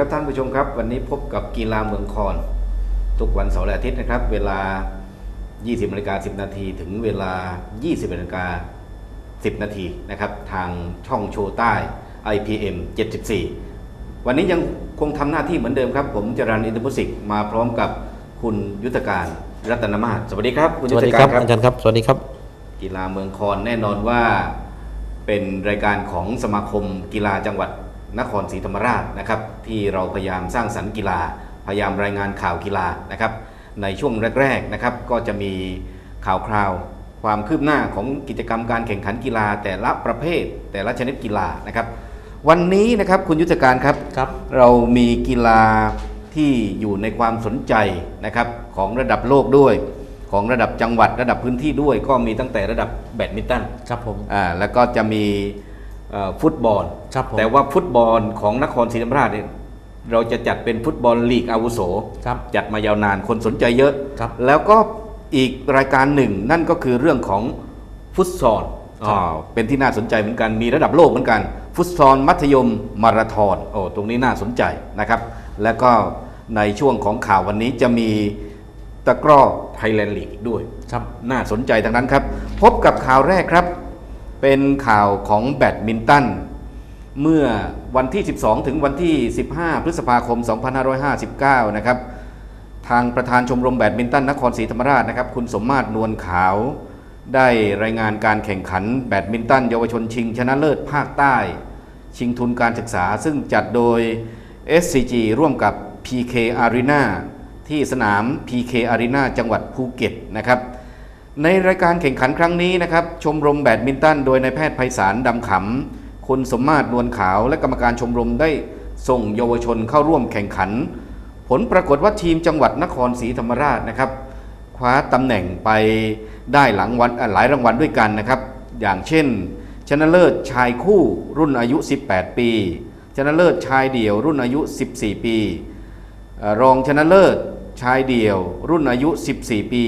ครับท่านผู้ชมครับ วันนี้พบกับกีฬาเมืองคอน ทุกวันเสาร์และอาทิตย์นะครับ เวลา 20นาฬิกา10 นาทีถึงเวลา 20นาฬิกา10 นาทีนะครับ ทางช่องโชว์ใต้ IPM 74 วันนี้ยังคงทำหน้าที่เหมือนเดิมครับ ผมจรันอินทมุสิกมาพร้อมกับคุณยุทธการรัตนมาศสวัสดีครับคุณสยุทวัสธดีกาครัรบครับอาจารย์ครับ สวัสดีครับ กีฬาเมืองคอนแน่นอนว่า เป็นรายการของสมาคมกีฬาจังหวัด นครศรีธรรมราชนะครับที่เราพยายามสร้างสรรค์กีฬา พยายามรายงานข่าวกีฬานะครับในช่วงแรกๆนะครับก็จะมีข่าวคราว ความคืบหน้าของกิจกรรมการแข่งขันกีฬา แต่ละประเภท แต่ละชนิดกีฬานะครับ วันนี้นะครับคุณยุทธการครับครับเรามีกีฬาที่อยู่ในความสนใจนะครับของระดับโลกด้วย ของระดับจังหวัดระดับพื้นที่ด้วย ก็มีตั้งแต่ระดับแบดมินตันครับผมอ่าแล้วก็จะมีเอ่อ ฟุตบอลครับผมแต่ว่าฟุตบอลของนครศรีธรรมราชเนี่ยเราจะจัดเป็นฟุตบอลลีกอาวุโสครับจัดมายาวนานคนสนใจเยอะครับแล้วก็อีกรายการหนึ่ง นั่นก็คือเรื่องของฟุตซอลครับอ่าเป็นที่น่าสนใจเหมือนกันมีระดับโลกเหมือนกัน ฟุตซอลมัธยมมาราธอนโอ้ตรงนี้น่าสนใจนะครับ แล้วก็ในช่วงของข่าววันนี้จะมีตะกร้อไทยแลนด์ลีกด้วยครับน่าสนใจทั้งนั้นครับ พบกับข่าวแรกครับ เป็นข่าวของแบดมินตันเมื่อวันที่ 12 ถึงวันที่ 15 พฤษภาคม 2559 นะครับ ทางประธานชมรมแบดมินตันนครศรีธรรมราชนะครับ คุณสมมาตรนวลขาว ได้รายงานการแข่งขันแบดมินตันเยาวชนชิงชนะเลิศภาคใต้ ชิงทุนการศึกษาซึ่งจัดโดย SCG ร่วมกับ PK Arena ที่สนาม PK Arena จังหวัดภูเก็ตนะครับ ในรายการแข่งขันครั้งนี้นะครับ ชมรมแบดมินตัน โดยนายแพทย์ไพศาลดำขำคุณสมมาตรนวลขาว และกรรมการชมรมได้ส่งเยาวชนเข้าร่วมแข่งขัน ผลปรากฏว่าทีมจังหวัดนครศรีธรรมราชนะครับ คว้าตำแหน่งไปได้หลังวันหลายรางวัลด้วยกันนะครับ อย่างเช่น ชนะเลิศชายคู่รุ่นอายุ 18 ปี ชนะเลิศชายเดี่ยวรุ่นอายุ 14 ปี รองชนะเลิศชายเดี่ยว รุ่นอายุ 14 ปี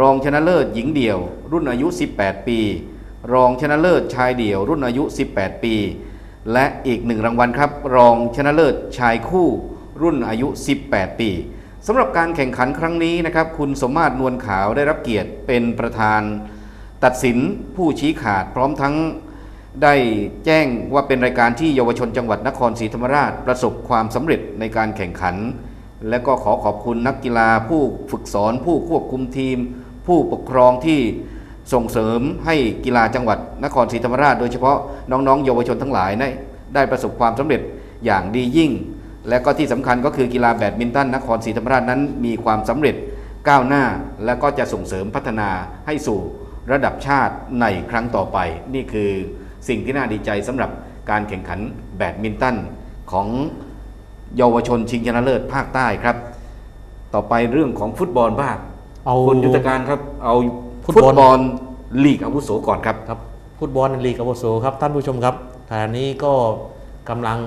รองชนะเลิศหญิงเดี่ยว รุ่นอายุ 18 ปี รองชนะเลิศชายเดี่ยว รุ่นอายุ 18 ปี และอีกหนึ่งรางวัลครับ รองชนะเลิศชายคู่ รุ่นอายุ 18 ปีสำหรับการแข่งขันครั้งนี้นะครับ คุณสมมาตรนวลขาวได้รับเกียรติเป็นประธาน ตัดสินผู้ชี้ขาดพร้อมทั้งได้แจ้งว่าเป็นรายการที่เยาวชนจังหวัดนครศรีธรรมราชประสบความสำเร็จในการแข่งขัน และก็ขอขอบคุณนักกีฬาผู้ฝึกสอน ผู้ควบคุมทีม ผู้ปกครองที่ส่งเสริมให้กีฬาจังหวัดนครศรีธรรมราช โดยเฉพาะน้องๆ เยาวชนทั้งหลายได้ได้ประสบความสำเร็จอย่างดียิ่ง และก็ที่สำคัญก็คือกีฬาแบดมินตันนครศรีธรรมราชนั้นมีความสำเร็จก้าวหน้า และก็จะส่งเสริมพัฒนาให้สู่ระดับชาติในครั้งต่อไป นี่คือสิ่งที่น่าดีใจสำหรับการแข่งขันแบดมินตันของ เยาวชนชิงชนะเลิศภาคใต้ครับ ต่อไปเรื่องของฟุตบอลบ้างเอาคุณยุทธการครับ เอาฟุฟุตตบอลบอลลีกอาวุโสก่อนครับครับฟุตบอลลีกอาวุโสครับท่านผู้ชมครับขณะนี้ก็กำลัง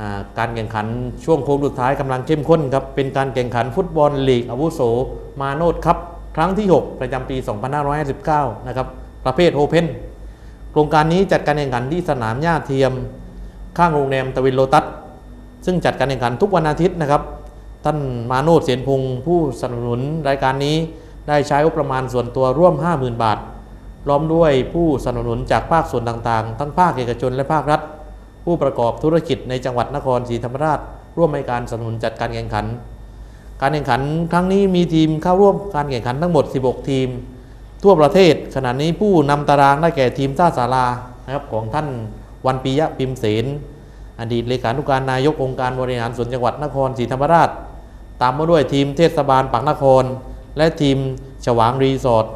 อ่าการแข่งขันช่วงโค้งสุดท้ายกำลังเข้มข้นครับเป็นการแข่งขันฟุตบอลลีกอาวุโสมาโนดครับครั้งที่ 6 ประจำปี 2559 นะครับ ประเภทโอเพนโครงการนี้จัดการแข่งขันที่สนามหญ้าเทียม ข้างโรงแรมตะวินโลตัส ซึ่งจัดการแข่งขันทุกวันอาทิตย์นะครับ ท่านมาโนดเสียนพงศ์ผู้สนับสนุนรายการนี้ ได้ใช้งบประมาณส่วนตัวร่วม 50,000 บาทพร้อมด้วยผู้สนับสนุนจากภาคส่วนต่างๆ ทั้งภาคเอกชนและภาครัฐ ผู้ประกอบธุรกิจในจังหวัดนครศรีธรรมราช ร่วมในการสนับสนุนจัดการแข่งขัน การแข่งขันครั้งนี้มีทีมเข้าร่วมการแข่งขันทั้งหมด 16 ทีม ทั่วประเทศ ขณะนี้ผู้นำตารางได้แก่ทีมท่าสารานะครับของท่านวันปียะพิมเสน อดีตเลขานุการนายกองค์การบริหารส่วนจังหวัดนครศรีธรรมราช ตามมาด้วยทีมเทศบาลปากนคร และทีมฉวางรีสอร์ท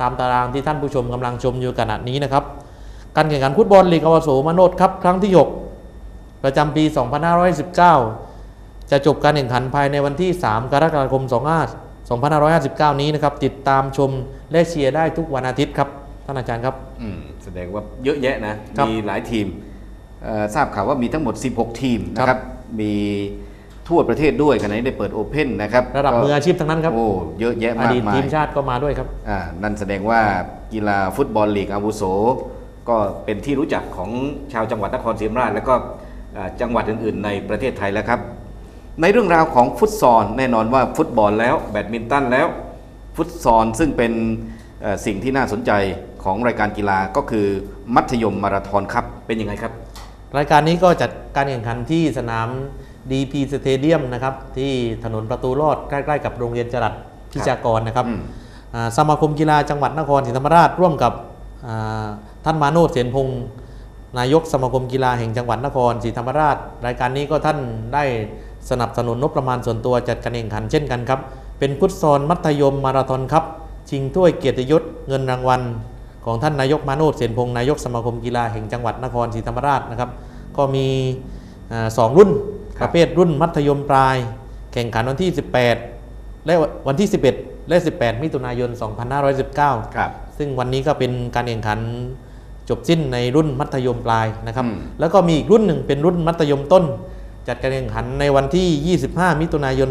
ตามตารางที่ท่านผู้ชมกำลังชมอยู่ขณะนี้นะครับ การแข่งขันฟุตบอลลีกอวโสมโนดครับครั้งที่ 6 ประจำปี 2519 จะจบการแข่งขันภายในวันที่ 3 กรกฎาคม25 2559 นี้นะครับ ติดตามชมและเชียร์ได้ทุกวันอาทิตย์ครับ ท่านอาจารย์ครับอืมแสดงว่าเยอะแยะนะครับมีหลายทีมเอ่อ ทราบข่าวว่ามีทั้งหมด 16 ทีมนะคครัรับบมีทั่วประเทศด้วยขณะนี้ได้เปิดโอเพนนะครับระดับก็มืออาชีพทั้งนั้นครับโอ้เยอะแยะอมากดีตมาทียมชาติก็มาด้วยครับอ่านั่นแสดงว่ากีฬาฟุตบอลลีกอาวุโส ก็เป็นที่รู้จักของชาวจังหวัดนครศรีธรรมราช แล้วก็อ่าจังหวัดอื่น ๆ ในประเทศไทยแล้วครับ ในเรื่องราวของฟุตซอลแน่นอนว่าฟุตบอลแล้วแบดมินตันแล้ว ฟุตซอลซึ่งเป็นเอ่อสิ่งที่น่าสนใจของรายการกีฬาก็คือมัธยมมาราธอนครับเป็นยังไงครับ รายการนี้ก็จัดการแข่งขันที่สนาม DP Stadium นะครับที่ถนนประตูลอดใกล้ๆ กับโรงเรียนจรัสพิชากรนะครับอืมอ่าสมาคมกีฬาจังหวัดนครศรีธรรมราชร่วมกับอ่าท่านมาโนดเสียนพงศ์นายกสมาคมกีฬาแห่งจังหวัดนครศรีธรรมราช รายการนี้ก็ท่านได้สนับสนุนงบประมาณส่วนตัวจัดการแข่งขันเช่นกันครับ เป็นฟุตซอลมัธยมมาราธอนครับชิงถ้วยเกียรติยศเงินรางวัล ของท่านนายกมาโนดเสียนพงศ์นายกสมาคมกีฬาแห่งจังหวัดนครศรีธรรมราชนะครับ ก็มีอ่าสองรุ่นคปรับระเภทรุ่นมัธยมปลาย แข่งขันวันที่ 18 และวันที่ 11 และ 18 มิถุนายน 2519 ครับ ซึ่งวันนี้ก็เป็นการแข่งขันจบสิ้นในรุ่นมัธยมปลายนะครับอืมแล้วก็มีอีกรุ่นหนึ่งเป็นรุ่นมัธยมต้น จัดการแข่งขันในวันที่ 25 มิถุนายน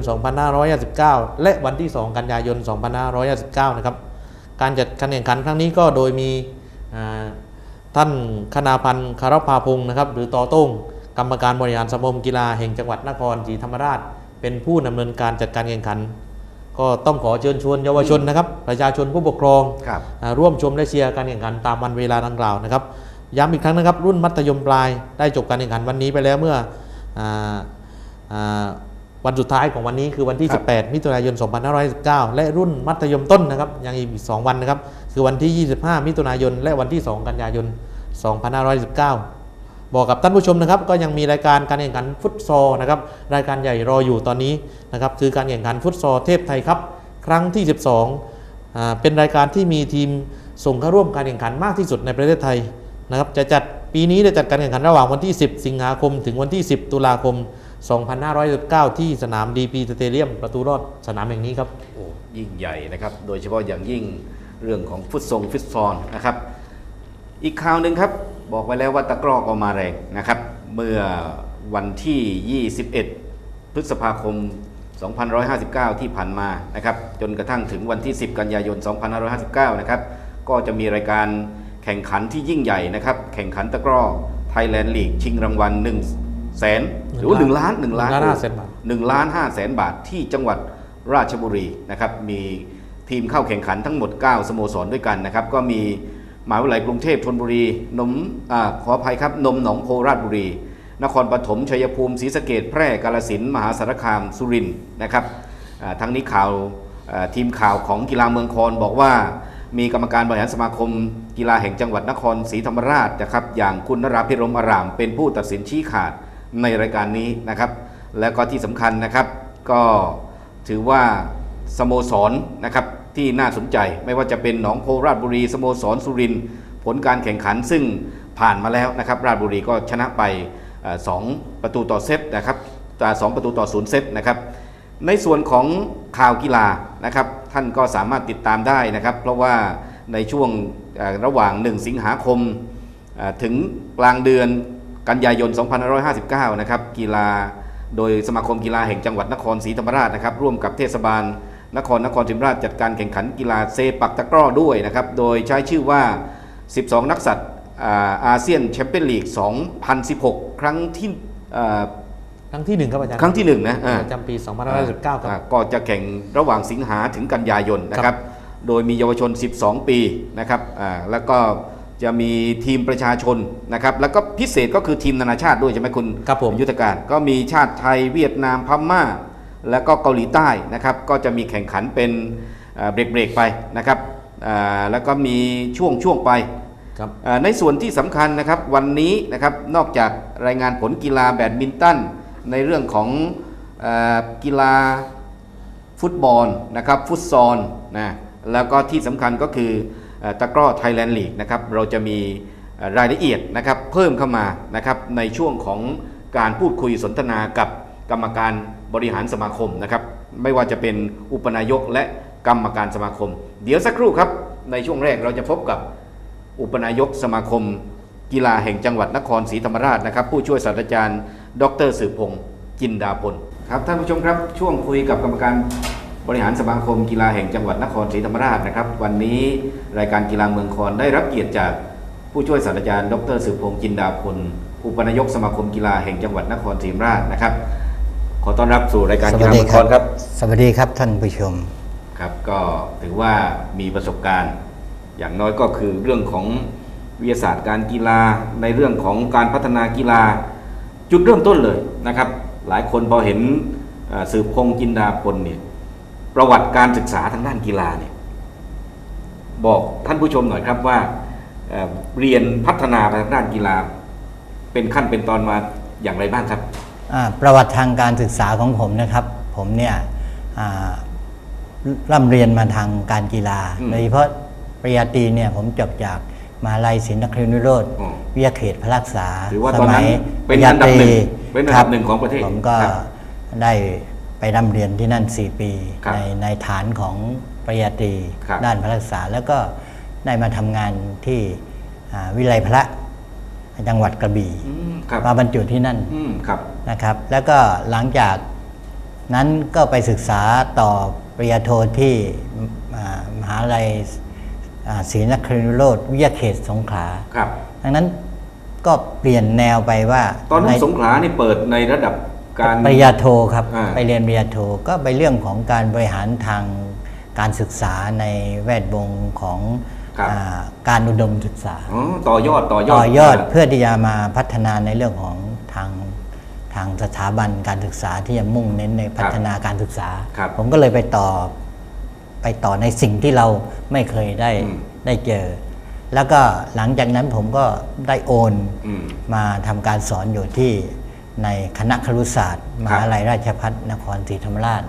2559 และวันที่ 2 กันยายน 2559 นะครับ การจัดการแข่งขันครั้งนี้ก็โดยมีอ่าท่านคณาพันธ์คารพาพงศ์นะครับ หรือต่อโต้งกรรมการบริหารสมาคมกีฬาแห่งจังหวัดนครศรีธรรมราช เป็นผู้ดำเนินการจัดการแข่งขัน ก็ต้องขอเชิญชวนเยาวชนนะครับ ประชาชนผู้ปกครองครับอ่าร่วมชมและเชียร์การแข่งขันตามวันเวลาดังกล่าวนะครับ ย้ำอีกครั้งนะครับ รุ่นมัธยมปลายได้จบการแข่งขันวันนี้ไปแล้วเมื่ออาอ่า วันสุดท้ายของวันนี้คือวันที่ครับ18 มิถุนายน 2519 และรุ่นมัธยมต้นนะครับยังอีก 2 วันนะครับ คือวันที่ 25 มิถุนายน และวันที่ 2 กันยายน 2519 บอกกับท่านผู้ชมนะครับ ก็ยังมีรายการการแข่งขันฟุตซอลนะครับรายการใหญ่รออยู่ตอนนี้นะครับคือการแข่งขันฟุตซอลเทพไทยครับ ครั้งที่ 12อ่าเป็นรายการที่มีทีมส่งเข้าร่วมการแข่งขันมากที่สุดในประเทศไทยนะครับจะจัดปีนี้จะจัดการแข่งขันระหว่างวันที่ 10 สิงหาคม ถึงวันที่ 10 ตุลาคม 2519 ที่สนาม DP Stadium ประตูรอดสนามแห่งนี้ครับโอ้ยิ่งใหญ่นะครับ โดยเฉพาะอย่างยิ่งเรื่องของฟุตทรงฟุตซอลนะครับ อีกข่าวหนึ่งครับ บอกไว้แล้วว่าตะกร้อก็มาแรงนะครับ เมื่อวันที่ 21 พฤษภาคม 2559 ที่ผ่านมานะครับ จนกระทั่งถึงวันที่ 10 กันยายน 2559 นะครับ ก็จะมีรายการแข่งขันที่ยิ่งใหญ่นะครับ แข่งขันตะกร้อไทยแลนด์ลีกชิงรางวัล1 แสนหรือว่า1ล้าน1ล้าน1ล้าน5แสนบาท1ล้าน5แสนบาทที่จังหวัดราชบุรีนะครับมีทีมเข้าแข่งขันทั้งหมด 9 สโมสรด้วยกันนะครับ ก็มีมหาวิทยาลัยกรุงเทพธนบุรีนมอาขออภัยครับ นมหนองโพราชบุรี นครปฐมชัยภูมิศรีสะเกดแพร่กาฬสินธุ์มหาสารคามสุรินทร์นะครับอ่าทั้งนี้ข่าวอ่าทีมข่าวของกีฬาเมืองคอนบอกว่ามีกรรมการบริหารสมาคม กีฬาแห่งจังหวัดนครศรีธรรมราชนะครับอย่างคุณนราพิรมอาราม เป็นผู้ตัดสินชี้ขาด ในรายการนี้นะครับ แล้วก็ที่สำคัญนะครับ ก็ถือว่าสโมสรนะครับที่น่าสนใจไม่ว่าจะเป็นหนองโพราชบุรีสโมสรสุรินทร์ผลการแข่งขันซึ่งผ่านมาแล้วนะครับ ราชบุรีก็ชนะไปเอ่อสองประตูต่อเซตนะครับอ่าสองประตูต่อศูนย์เซตนะครับ ในส่วนของข่าวกีฬานะครับ ท่านก็สามารถติดตามได้นะครับ เพราะว่าในช่วงระหว่าง 1 สิงหาคมถึงกลางเดือน กันยายน 2559 นะครับกีฬาโดยสมาคมกีฬาแห่งจังหวัดนครศรีธรรมราชนะครับร่วมกับเทศบาล นครนครศรีธรรมราชจัดการแข่งขันกีฬาเซปักตะกร้อด้วยนะครับโดยใช้ชื่อว่า 12 นักสัตว์อ่าอาเซียนแชมเปี้ยนลีก 2016 ครั้งที่อ่าครั้งที่หนึ่งครับอาจารย์ครั้งที่หนึ่งนะอ่าประจำปี2519ครับอ่าก็จะแข่งระหว่างสิงหาถึงกันยายนนะครับโดยมีเยาวชน 12 ปีนะครับอ่าแล้วก็ จะมีทีมประชาชนนะครับแล้วก็พิเศษก็คือทีมนานาชาติด้วยใช่ไหมคุณครับผมยุทธการก็มีชาติไทยเวียดนามพม่า แล้วก็เกาหลีใต้นะครับก็จะมีแข่งขันเป็นเบรกเบรกๆไปนะครับอ่าแล้วก็มีช่วงช่วงๆไปครับเอ่อในส่วนที่สำคัญนะครับวันนี้นะครับนอกจากรายงานผลกีฬาแบดมินตันในเรื่องของเออกีฬาฟุตบอลนะครับฟุตซอลนะแล้วก็ที่สำคัญก็คือเอ่อ ตะกร้อไทยแลนด์ลีกนะครับเราจะมีรายละเอียดนะครับเพิ่มเข้ามานะครับในช่วงของการพูดคุยสนทนากับกรรมการบริหารสมาคมนะครับไม่ว่าจะเป็นอุปนายกและกรรมการสมาคม เดี๋ยวสักครู่ครับในช่วงแรกเราจะพบกับอุปนายกสมาคม กีฬาแห่งจังหวัดนครศรีธรรมราชนะครับผู้ช่วยศาสตราจารย์ ดรสืบพงศ์จินดาพลครับท่านผู้ชมครับช่วงคุยกับกรรมการ บริหารสมาคมกีฬาแห่งจังหวัดนครศรีธรรมราชนะครับ วันนี้รายการกีฬาเมืองคอนได้รับเกียรติจากผู้ช่วยศาสตราจารย์ ดรสืบพงศ์จินดาพลอุปนายกสมาคมกีฬาแห่งจังหวัดนครศรีธรรมราชนะครับ ขอต้อนรับสู่รายการสกีวัฬาสดีมังคกรับรครับ สวัสดีครับท่านผู้ชมครับก็ถือว่ามีประสบการณ์ อย่างน้อยก็คือเรื่องของวิทยาศาสตร์การกีฬาในเรื่องของการพัฒนากีฬาจุดเริ่มต้นเลยนะครับ หลายคนพอเห็นเอ่อสืบพงษ์จินดาพลเนี่ย ประวัติการศึกษาทางด้านกีฬาเนี่ยบอกท่านผู้ชมหน่อยครับว่าเอ่อเรียนพัฒนาไปทางด้านกีฬา เป็นขั้นเป็นตอนมาอย่างไรบ้างครับอ่าประวัติทางการศึกษาของผมนะครับ ผมเนี่ยอ่าร่ำเรียนมาทางการกีฬาอืมโดยเฉพาะปริญญาตรีเนี่ยผมจบจากมหาลัยศิลปนครินทรวิโรธอ๋อวิทยาเขตพระรักษาถือว่าสตอนนั้มันยเป็นปริญญาอันดัตบรีหนึ่งเป็นอันดับครับหนึ่งของประเทศผมก็ครับได้ ไปร่ำเรียนที่นั่น 4 ปี ครับในในฐานของปริญญาตรีครับ ด้านพระรักษา แล้วก็ได้มาทำงานที่อ่าวิไลพระจังหวัดกระบี่อืมครับมาบรรจุที่นั่น อืมครับ นะครับ แล้วก็หลังจากนั้นก็ไปศึกษาต่อปริญญาโทที่อ่ามหาลัยอ่าศรีนครินทรวิโรธวิทยาเขตสงขลา ครับ ดังนั้นก็เปลี่ยนแนวไปว่าตอนนั้นในสงขลานี่เปิดในระดับ การปริญญาโทครับอ่าไปเรียนปริญญาโทก็ไปเรื่องของการบริหารทางการศึกษาในแวดวงของครับอ่าการอุดมศึกษาอ๋อต่อยอดต่อยอดต่อยอดเพื่อที่จะมาพัฒนาในเรื่องของทางทางสถาบันการศึกษาที่จะมุ่งเน้นในพัฒนาการศึกษาครับผมก็เลยไปต่อไปต่อในสิ่งที่เราไม่เคยได้อืมได้เจอ แล้วก็หลังจากนั้นผมก็ได้โอนอืมมาทำการสอนอยู่ที่ ในคณะครุศาสตร์มครับหาลัยราชภัฏนครศรีธรรมราช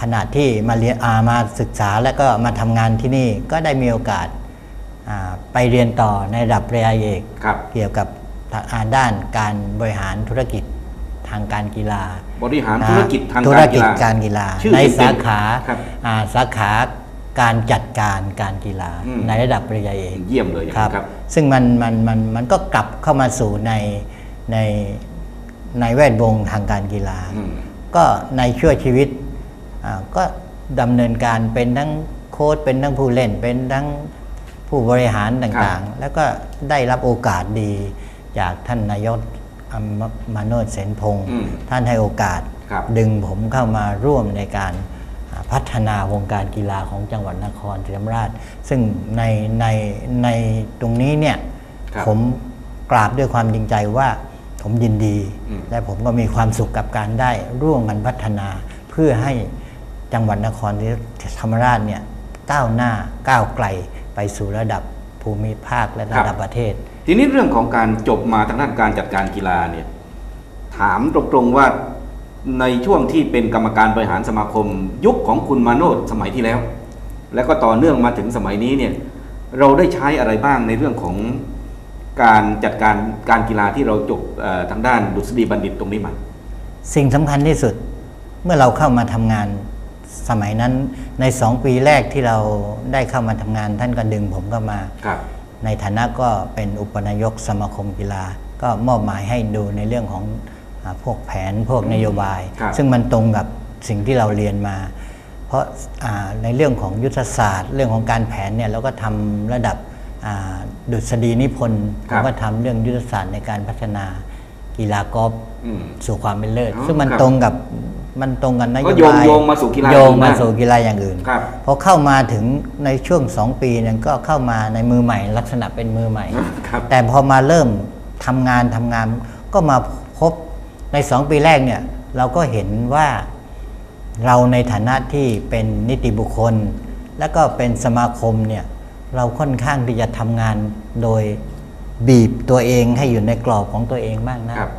ขณะที่มาเรียนอามาศึกษาแล้วก็มาทำงานที่นี่ก็ได้มีโอกาสอ่าไปเรียนต่อในระดับปริญญาเอกครับเกี่ยวกับทางอ่าด้านการบริหารธุรกิจทางการกีฬา บริหารนะธุรกิจทางธุการรกิกีจฬาการกีฬาชื่อในเต็มๆสาขาครับอ่าสาขาการจัดการการกีฬาอืมในระดับปริญญาเอกเยี่ยมเลยอย่างครันั้บนครับ ซึ่งมันมันมันมันก็กลับเข้ามาสู่ในใน ในแวดวงทางการกีฬาอืมก็ในช่วงชีวิตอ่าก็ดำเนินการเป็นทั้งโค้ชเป็นทั้งผู้เล่น เป็นทั้งผู้บริหารต่างๆ แล้วก็ได้รับโอกาสดีจากท่านนายกอมมาโนดเสนพงศ์อืมท่านให้โอกาสครับดึงผมเข้ามาร่วมในการอ่าพัฒนาวงการกีฬาของจังหวัดนครศรีธรรมราช ซึ่งในในในตรงนี้เนี่ยครับผมกราบด้วยความจริงใจว่า ผมยินดีอืมและผมก็มีความสุขกับการได้ร่วมกันพัฒนาเพื่อให้จังหวัดนครศรีธรรมราชเนี่ยก้าวหน้าก้าวไกลไปสู่ระดับภูมิภาคและระดับประเทศ ทีนี้เรื่องของการจบมาทางด้านการจัดการกีฬาเนี่ยถามตรงๆว่าในช่วงที่เป็นกรรมการบริหารสมาคม ยุคของคุณมาโนดสมัยที่แล้ว แล้วก็ต่อเนื่องมาถึงสมัยนี้เนี่ยเราได้ใช้อะไรบ้างในเรื่องของ การจัดการการกีฬาที่เราจบเอ่อทางด้านดุษฎีบัณฑิตตรงนี้มาสิ่งสำคัญที่สุดเมื่อเราเข้ามาทำงานสมัยนั้นในสองปีแรกที่เราได้เข้ามาทำงาน ท่านก็ดึงผมเข้ามาครับในฐานะก็เป็นอุปนายกสมาคมกีฬา ก็มอบหมายให้ดูในเรื่องของอาพวกแผนพวกนโยบายครับซึ่งมันตรงกับสิ่งที่เราเรียนมา เพราะอ่าในเรื่องของยุทธศาสตร์ เรื่องของการแผนเนี่ยเราก็ทำระดับอ่า ดุษฎีนิพนธ์เราก็ทำเรื่องยุทธศาสตร์ในการพัฒนากีฬากอล์ฟอืมสู่ความเป็นเลิศอ๋อซึ่งมันครับตรงกับมันตรงกันนโยก็บายโยงโยงมาสู่กีฬาโยงมาอื่นบ้างสู่กีฬาอย่างอื่นครับพอเข้ามาถึงในช่วงสองปีนั้นก็เข้ามาในมือใหม่ ลักษณะเป็นมือใหม่ครับแต่พอมาเริ่มทำงานทำงานก็มาพบในสองปีแรกเนี่ย เราก็เห็นว่าเราในฐานะที่เป็นนิติบุคคล แล้วก็เป็นสมาคมเนี่ย เราค่อนข้างที่จะทำงานโดยบีบตัวเองให้อยู่ในกรอบของตัวเองมากนะครับ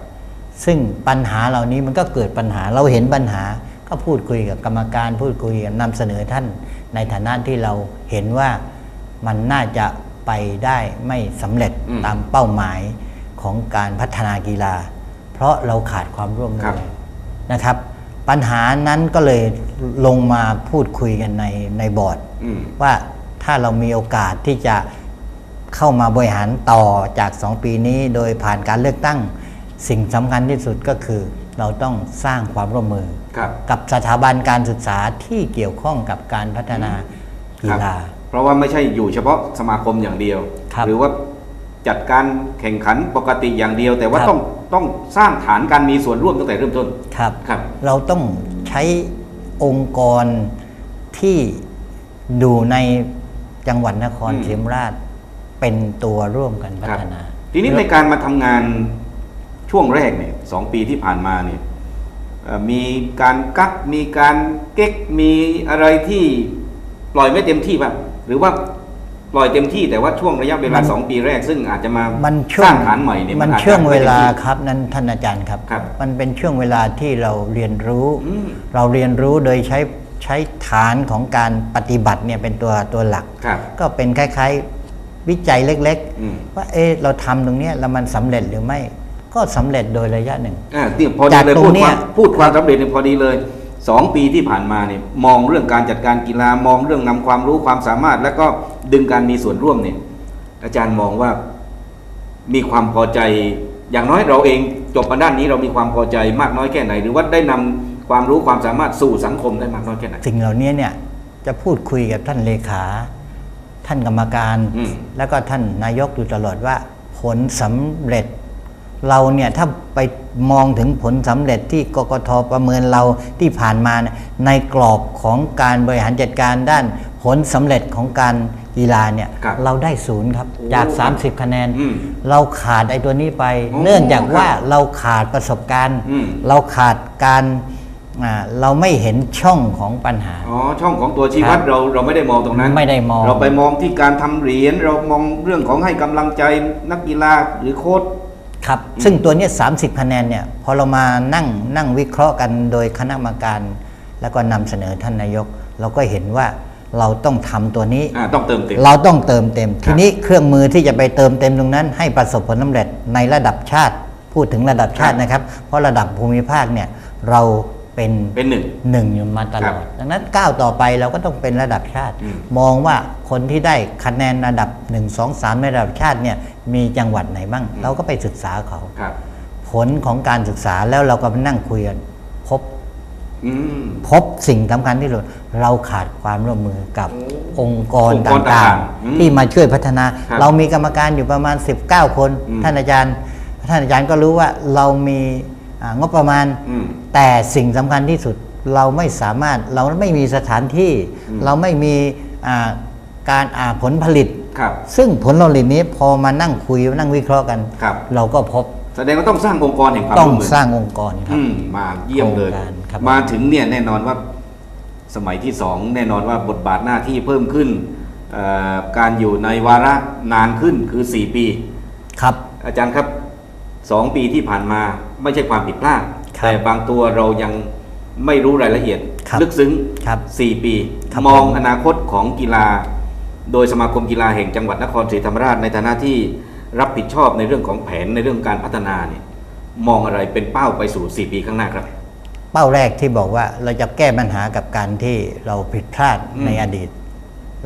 ซึ่งปัญหาเหล่านี้มันก็เกิดปัญหาเราเห็นปัญหาก็พูดคุยกับกรรมการ พูดคุยกันนำเสนอท่าน ในฐานะที่เราเห็นว่ามันน่าจะไปได้ไม่สำเร็จอืมตามเป้าหมายของการพัฒนากีฬา เพราะเราขาดความร่วมมืครัอบนะครับ ปัญหานั้นก็เลยลงมาพูดคุยกันในในบอร์ดอืมว่า ถ้าเรามีโอกาสที่จะเข้ามาบริหารต่อจาก 2 ปีนี้ โดยผ่านการเลือกตั้ง สิ่งสำคัญที่สุดก็คือ เราต้องสร้างความร่วมมือครับกับสถาบันการศึกษาที่เกี่ยวข้องกับการพัฒนากีฬาครับเพราะว่าไม่ใช่อยู่เฉพาะสมาคมอย่างเดียวครับหรือว่าจัดการแข่งขันปกติอย่างเดียว แต่ว่าครับต้องต้องสร้างฐานการมีส่วนร่วมตั้งแต่เริ่มต้นครับครับเราต้องใช้องค์กรที่ดูใน จังหวัดนครอืมศรีธรรมราชเป็นตัวร่วมกันพัครับฒนา ทีนี้ในการมาทำงานช่วงแรกเนี่ยสองปีที่ผ่านมาเนี่ยเอ่อมีการกักมีการเก๊กมีอะไรที่ปล่อยไม่เต็มที่บ้างหรือว่าปล่อยเต็มที่แต่ว่าช่วงระยะเวลามันสองปีแรก ซึ่งอาจจะมามันช่สวงร้างฐานใหม่เนี่ยมันอาจจะช่วงเวลาไม่ต็มที่ครับนั้นท่านอาจารย์ครับครับ มันเป็นช่วงเวลาที่เราเรียนรู้อืมเราเรียนรู้โดยใช้ ใช้ฐานของการปฏิบัติเนี่ยเป็นตัวตัวหลัก ครับ ก็เป็นคล้ายๆวิจัยเล็กอืม ๆ ว่าเอ๊ะเราทำตรงเนี้ยแล้วมันสำเร็จหรือไม่ ก็สำเร็จโดยระยะหนึ่ง อ่าที่พอดีจากเลยตรพูงดเนี้ควายมพูดความสำเร็จเนี่ยพอดีเลยสองปีที่ผ่านมาเนี่ยมองเรื่องการจัดการกีฬามองเรื่องนำความรู้ความสามารถ แล้วก็ดึงการมีส่วนร่วมเนี่ย อาจารย์มองว่ามีความพอใจ อย่างน้อยเราเองจบมาด้านนี้เรามีความพอใจมากน้อยแค่ไหน หรือว่าได้นำ ความรู้ความสามารถสู่สังคมได้มากน้อยแค่ไหนสิ่งเหล่านี้เนี่ยจะพูดคุยกับท่านเลขา ท่านกรรมการอืมแล้วก็ท่านนายกอยู่ตลอดว่า ผลสำเร็จ เราเนี่ยถ้าไปมองถึงผลสำเร็จที่กกทประเมินเราที่ผ่านมาเนี่ยในกรอบของการบริหารจัดการด้านผลสำเร็จของการกีฬาเนี่ยครับเราได้ศูนย์ครับโอ้จาก 30 คะแนนอืมเราขาดไอ้ตัวนี้ไปโอ้เนื่องจากว่าครับเราขาดประสบการณ์อืมเราขาดการอ่า เราไม่เห็นช่องของปัญหา อ๋อ ช่องของตัวชี้วัดครับเราเราไม่ได้มองตรงนั้น ไม่ได้มอง เราไปมองที่การทำเหรียญ เรามองเรื่องของให้กำลังใจนักกีฬาหรือโค้ช ครับ ซึ่งตัวเนี้ย30 คะแนนเนี่ย พอเรามานั่งนั่งวิเคราะห์กันโดยคณะกรรมการ แล้วก็นำเสนอท่านนายก เราก็เห็นว่าเราต้องทำตัวนี้อ่าต้องเติมเต็ม เราต้องเติมเต็มครับทีนี้เครื่องมือที่จะไปเติมเต็มตรงนั้น ให้ประสบผลสำเร็จในระดับชาติ พูดถึงระดับชาตินะครับ เพราะระดับภูมิภาคเนี่ยเรา เป็นเป็นหนึ่งหนึ่งอยู่มาตลอด ดังนั้นก้าวต่อไปเราก็ต้องเป็นระดับชาติอืมมองว่าคนที่ได้คะแนนระดับ1 2 3 ในระดับชาติเนี่ยมีจังหวัดไหนบ้าง เราก็ไปศึกษาเขาครับผลของการศึกษาแล้วเราก็มานั่งคุยกันพบอืมพบสิ่งสำคัญที่สุดเราขาดความร่วมมือกับองค์กรองค์ตกรต่า่างงๆอืมๆที่มาช่วยพัฒนาครับเรามีกรรมการอยู่ประมาณ 19 คนอืมท่านอาจารย์ ท่านอาจารย์ก็รู้ว่าเรามีอ่า งบประมาณอืมแต่สิ่งสำคัญที่สุดเราไม่สามารถเราไม่มีสถานที่อืมเราไม่มีอ่าการอ่าผลผลิตครับซึ่งผลผลิตนี้พอมานั่งคุยมานั่งวิเคราะห์กันครับเราก็พบ แสดงว่าต้องสร้างองค์กรแห่งความต้องร่วมมือสร้างองค์กรครับอืมมาเยี่ยมเลยโครงการครับมาถึงเนี่ยแน่นอนว่าสมัยที่สองแน่นอนว่าบทบาทหน้าที่เพิ่มขึ้นเอ่อการอยู่ในวาระนานขึ้นคือ 4 ปี ครับ อาจารย์ครับ สองปีที่ผ่านมาไม่ใช่ความผิดพลาดครับแต่บางตัวเรายังไม่รู้รายละเอียดครับลึกซึ้งครับ4ปีครับมองผมอนาคตของกีฬา โดยสมาคมกีฬาแห่งจังหวัดนครศรีธรรมราชในฐานะที่รับผิดชอบในเรื่องของแผนในเรื่องการพัฒนาเนี่ยมองอะไรเป็นเป้าไปสู่ 4 ปีข้างหน้าครับ เป้าแรกที่บอกว่าเราจะแก้ปัญหากับการที่เราผิดพลาดอืมในอดีต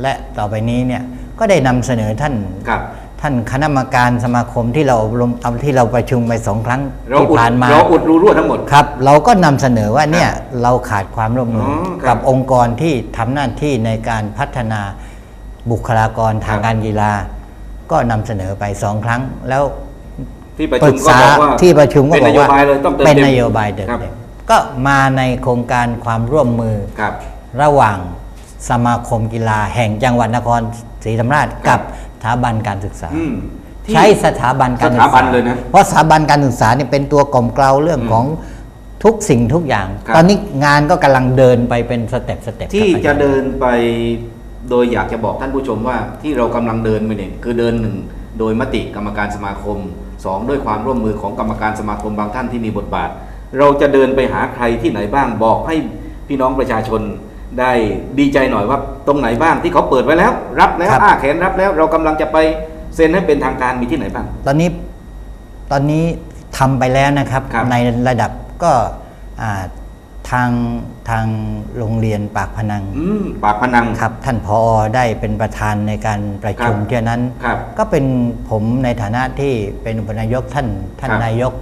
และต่อไปนี้เนี่ยก็ได้นำเสนอท่านครับ ท่านคณะกรรมการสมาคมที่เราอบรมเอาที่เราประชุมไปสองครั้งเราที่อุดผ่านมาเราอุดรูรั่วทั้งหมดครับ เราก็นำเสนอว่าเนี่ยเราขาดความร่วมมือออครับกับองค์กรที่ทำหน้าที่ในการพัฒนาบุคลากรทางครับการกีฬา ก็นำเสนอไปสองครั้ง แล้วที่ประปชุรึมกก็ษาบอกว่าที่ประชุมก็เป็นบนอกโยว่าบายเลยต้องเติมเป็นต็มนโยบายเดิมครับก็มาในโครงการความร่วมมือครับระหว่างสมาคมกีฬาแห่งจังหวัดนครศรีธรรมราชครักับบส ถาบันการศึกษา อืมที่ ใช้สถาบันการศึกสถาบัษานเลยนะเพราะสถาบันการศึกษาเนี่ยเป็นตัวกล่อมเกลาเรื่องอืมของทุกสิ่งทุกอย่าง ครับ ตอนนี้งานก็กำลังเดินไปเป็นสเต็ปสเต็ปที่ครับจะเดินไปโดยอยากจะบอกท่านผู้ชมว่าที่เรากำลังเดินไปเนี่ยคือเดินหนึ่งโดยมติกรรมการสมาคมสองด้วยความร่วมมือของกรรมการสมาคมบางท่านที่มีบทบาท เราจะเดินไปหาใครที่ไหนบ้างบอกให้พี่น้องประชาชน ได้ดีใจหน่อยว่าตรงไหนบ้างที่เขาเปิดไว้แล้ว รับแล้วครับอ้าแขนรับแล้ว เรากำลังจะไปเซ็นให้เป็นทางการมีที่ไหนบ้าง ตอนนี้ตอนนี้ทำไปแล้วนะครับครับในระดับก็อ่าทางทางโรงเรียนปากพนังอืมปากพนังครับ ท่านพอได้เป็นประธานในการประชุมครับเที่ยวนั้นครับก็เป็นผมในฐานะที่เป็นอุปนายกท่านท่านครับนายก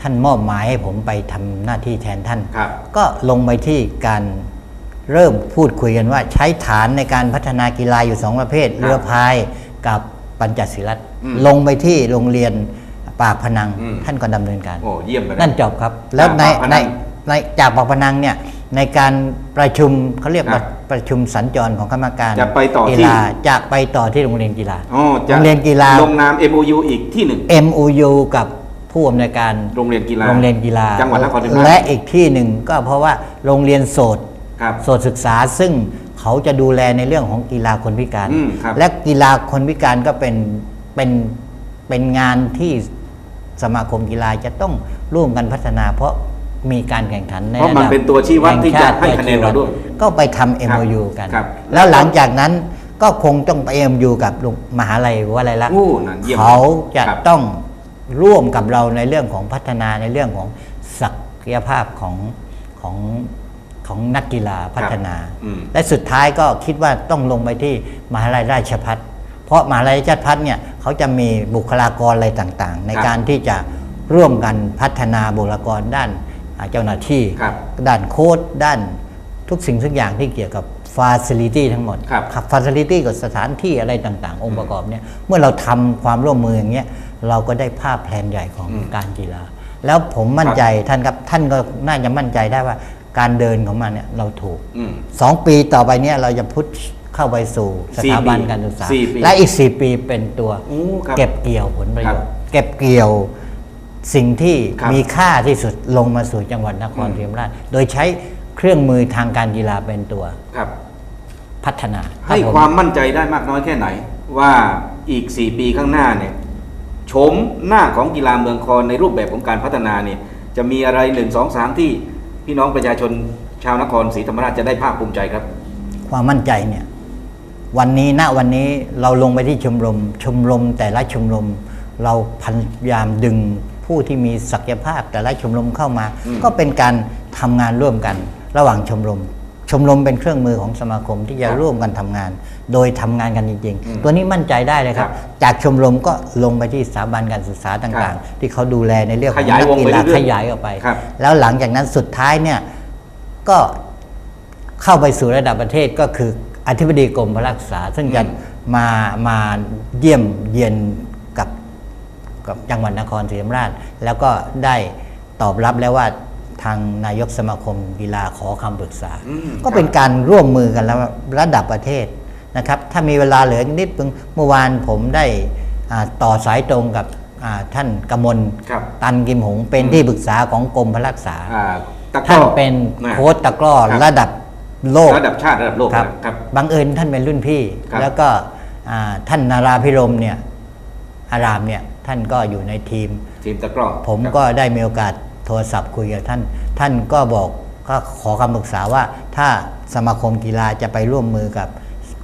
ท่านมอบหมายให้ผมไปทำหน้าที่แทนท่านครับก็ลงไปที่การ เริ่มพูดคุยกันว่าใช้ฐานในการพัฒนากีฬาอยู่สองประเภท เรือพายกับปปัญจศิรัตน์อืมลงไปที่โรงเรียนปากพนังอืมท่านก็ดำเนินการโอ้เยี่ยมเลยะนั่นจบครับ แล้วในจากปากพนัในงในจากปากพนังเนี่ยในการประชุมเขาเรียกครัว่าบประชุมสัญจรของคณะกรรมการจะไปต่อที่กีฬาจะไปต่อที่โรงเรียนกีฬาอ๋อจะโรงเรียนกีฬาลงนาม MOU อีกที่หนึ่ง MOU กับผู้อำนวยการโรงเรียนกีฬาโรงเรียนกีฬาจังหวัดนครศรีธรรมราชและอีกที่หนึ่งก็เพราะว่าโรงเรียนโสดครับ โสดศึกษาซึ่งเขาจะดูแลในเรื่องของกีฬาคนพิการ อืมครับและกีฬาคนพิการก็เป็นเป็นเป็นงานที่สมาคมกีฬาจะต้องร่วมกันพัฒนา เพราะมีการแข่งขันในเพราะมันดับเป็นตัวชี้วัดที่จะแห่งชาติให้คะแนนเราด้วยก็ไปทำ MOU กัน ครับ แล้วหลังจากนั้นก็คงต้องไป MOU กับโรงมหาลัยวลัยลักษณ์โอ้นั่นเยี่ยมเขาจะครับ ต้องร่วมกับเราในเรื่องของพัฒนาในเรื่องของศักยภาพของของ ของนักกีฬาพัฒนาอืมและสุดท้ายก็คิดว่าต้องลงไปที่มหาลัยราชพัฒเพราะมหาลัยราชพัฒเนี่ยเขาจะมีบุคลากรอะไรต่างๆ ในครับการที่จะร่วมกันพัฒนาบุคลากรด้านอ่าเจ้าหน้าที่ครับด้านโค้ดด้านทุกสิ่งทุกอย่างที่เกี่ยวกับฟาซิลิตี้ทั้งหมดครับฟาซิลิตี้กับสถานที่อะไรต่างๆ องค์ประกอบเนี่ยเมื่อเราทำความร่วมมืออย่างเงี้ยเราก็ได้ภาพแผนใหญ่ของอืมการกีฬา แล้วผมมั่นใจท่านครับท่านก็น่าจะมั่นใจได้ว่า การเดินของมันเนี่ยเราถูกอืม สองปีต่อไปเนี่ยเราจะพุทธเข้าไปสู่สสี่ถาบันปีการศึกษา สี่ปีและอีกสี่ปีเป็นตัวโอ้ครับเก็บเกี่ยวผลประโยชครัน์บเก็บเกี่ยวสิ่งที่ครับมีค่าที่สุดลงมาสู่จังหวัดนครศรีธรรมราชโดยใช้เครื่องมือทางการกีฬาเป็นตัวครับ พัฒนาให้รับผ ความมั่นใจได้มากน้อยแค่ไหน ว่าอีก 4 ปีข้างหน้าเนี่ยโฉมหน้าของกีฬาเมืองคอนในรูปแบบของการพัฒนาเนี่ยจะมีอะไรหนึ่งสองสามที่ พี่น้องประชาชนชาวนครศรีธรรมราชจะได้ภาคภูมิใจครับ ความมั่นใจเนี่ยวันนี้ณวันนี้เราลงไปที่ชมรม ชมรมแต่ละชมรม เราพยายามดึงผู้ที่มีศักยภาพแต่ละชมรมเข้ามาอืมก็เป็นการทำงานร่วมกันระหว่างชมรม ชมรมเป็นเครื่องมือของสมาคมที่จะร่วมกันทำงาน โดยทำงานกันจริงอืมๆตัวนี้มั่นใจได้เลยครับครับ จากชมรมก็ลงไปที่สถาบันการศึกษาครัต่างบๆที่เขาดูแลในเรื่องของขยายนักวงกีไปฬาเรื่อยๆขยายออกไปครับแล้วหลังจากนั้นสุดท้ายเนี่ยก็เข้าไปสู่ระดับประเทศก็คืออธิบดีกรมพระรักษา ซึ่งจะอืมมามาเยี่ยมเยียนกับกับจังหวัดนครศรีธรรมราช แล้วก็ได้ตอบรับแล้วว่า ทางนายกสมาคมกีฬาขอคำปรึกษาอืมก็เป็นการร่วมมือกันแล้วระดับประเทศนะครับ ถ้ามีเวลาเหลืออีกนิดนึงเมื่อวานผมได้อ่าต่อสายตรงกับอ่าท่านกมลครับตันกิมหง เป็นที่ปรึกษาของกรมพระรักษาอ่าตะกร้ท่านอเป็นะโค้ชตะกร้อครับระดับโลกระดับชาติระดับโลกครับครับบังเอิญท่านเป็นรุ่นพี่ครับแล้วก็อ่าท่านนาราพิรมเนี่ยอารามเนี่ยท่านก็อยู่ในทีมทีมตะกร้อผมครับก็ได้มีโอกาส โทรศัพท์คุยกับท่าน ท่านก็บอกก็ขอคำปรึกษาว่า ถ้าสมาคมกีฬาจะไปร่วมมือกับ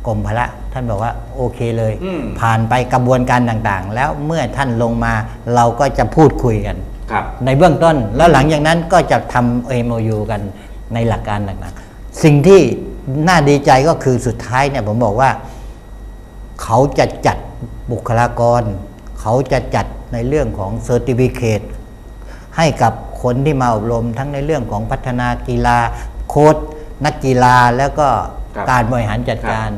กรมพละ ท่านบอกว่าโอเคเลยอืมผ่านไปกระบวนการต่างๆ แล้วเมื่อท่านลงมาเราก็จะพูดคุยกันครับในเบื้องต้นแล้วหลังจากนั้นก็จะทำ MOU กันในหลักการต่างๆ สิ่งที่น่าดีใจก็คือสุดท้ายเนี่ยผมบอกว่า เขาจะจัดบุคลากร เขาจะจัดในเรื่องของเซอร์ติฟิเคตให้กับ คนที่มาอบรมทั้งในเรื่องของพัฒนากีฬาโค้ดนักกีฬาแล้วก็ครับการบริหารจัดการ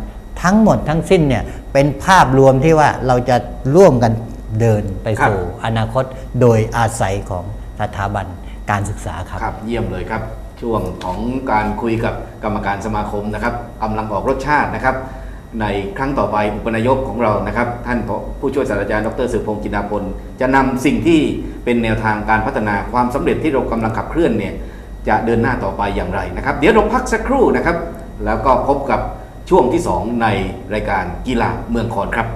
ทั้งหมดทั้งสิ้นเนี่ยเป็นภาพรวมที่ว่าเราจะร่วมกันเดินไปสู่อนาคตโดยอาศัยของสถาบันการศึกษาครับครับเยี่ยมเลยครับ ช่วงของการคุยกับกรรมการสมาคมนะครับกำลังออกรสชาตินะครับ ในครั้งต่อไปอุปนายกของเรานะครับ ท่านผู้ช่วยศาสตราจารย์ดรสืบพงศ์จินาพลจะนำสิ่งที่เป็นแนวทางการพัฒนาความสำเร็จที่เรากำลังขับเคลื่อนเนี่ยจะเดินหน้าต่อไปอย่างไรนะครับ เดี๋ยวเราพักสักครู่นะครับ แล้วก็พบกับช่วงที่สองในรายการกีฬาเมืองคอนครับ